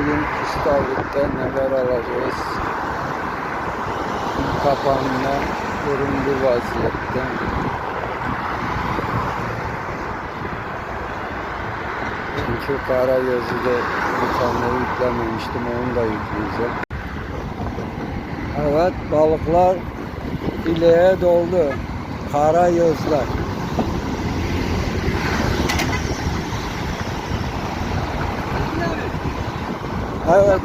Bugün İstavrit'te neler alacağız? Kapanma bu vaziyette. Çünkü de bir tane yüklememiştim. Onu da yükleyeceğim. Evet balıklar fileye doldu. Karagözler. Evet.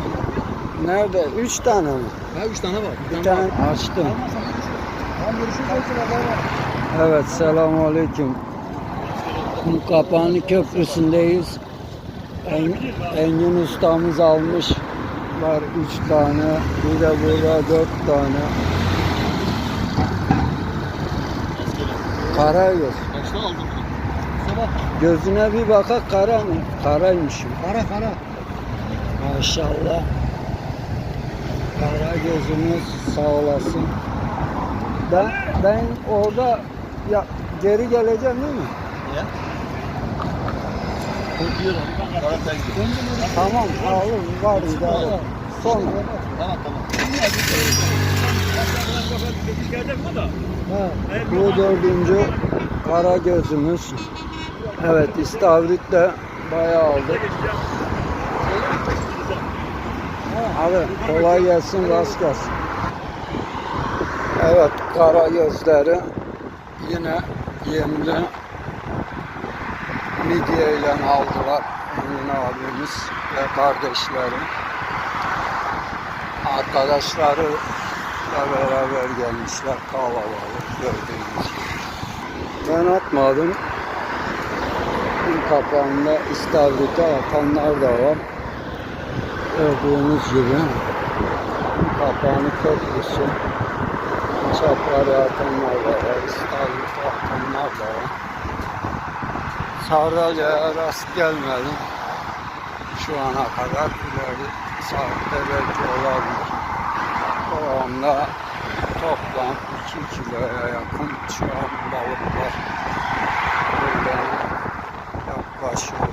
Nerede? Üç tane mi? Ha üç tane var. Bir tane açtım. Tamam görüşürüz. Evet, selamun aleyküm. Kapanı Köprüsü'ndeyiz. En, Engin ustamız almış. Var üç tane. Bir de burada dört tane. Karagöz. Kaçta aldın? Sabah. Gözüne bir bakak kara mı? Karaymışım. Kara kara. Maşallah. Kara gözümüz sağ olasın. Ben ben orada ya geri geleceğim değil mi? Korkuyorum. Tercih. Tamam alır var idare. Sonra. Tamam tamam. Bu dördüncü kara gözümüz. Evet istavrit de bayağı aldık. Abi kolay gelsin rast gelsin. Evet kara gözleri yine yemli midye ile aldılar Emin abimiz ve kardeşleri. Arkadaşları da beraber gelmişler kalabalık gördüğünüz gibi. Ben atmadım. Kapağında istavrite atanlar da var. Gördüğünüz gibi kapağını köprüsü çapları atanlar da var, İstanbul'da atanlar da var. Sardalya'ya rast gelmedim. Şu ana kadar ileri saatte belki olabilir. Kovamda toplam 2 kiloya yakın şu an balıklar buradan yaklaşıyor.